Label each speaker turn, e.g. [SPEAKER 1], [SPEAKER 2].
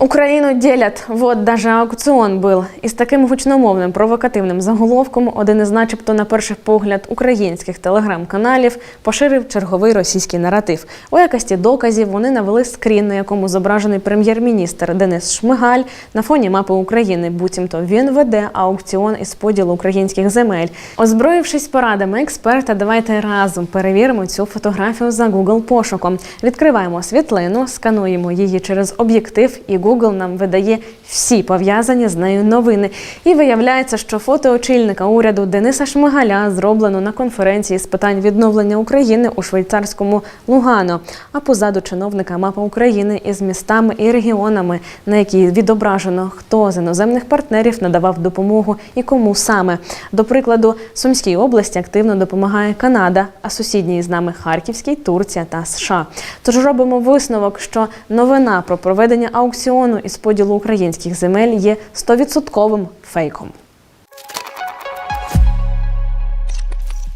[SPEAKER 1] Украину делят. Вот даже аукціон был. Із таким гучномовним провокативним заголовком один із, начебто, на перший погляд українських телеграм-каналів поширив черговий російський наратив. У якості доказів вони навели скрін, на якому зображений прем'єр-міністр Денис Шмигаль на фоні мапи України. Буцімто він веде аукціон із поділу українських земель. Озброївшись порадами експерта, давайте разом перевіримо цю фотографію за Google пошуком. Відкриваємо світлину, скануємо її через об'єктив, і Google нам видає всі пов'язані з нею новини. І виявляється, що фото очільника уряду Дениса Шмигаля зроблено на конференції з питань відновлення України у швейцарському Лугано. А позаду чиновника мапа України із містами і регіонами, на якій відображено, хто з іноземних партнерів надавав допомогу і кому саме. До прикладу, Сумській області активно допомагає Канада, а сусідній з нами Харківській, Турція та США. Тож робимо висновок, що новина про проведення аукціону із поділу українських земель є стовідсотковим фейком.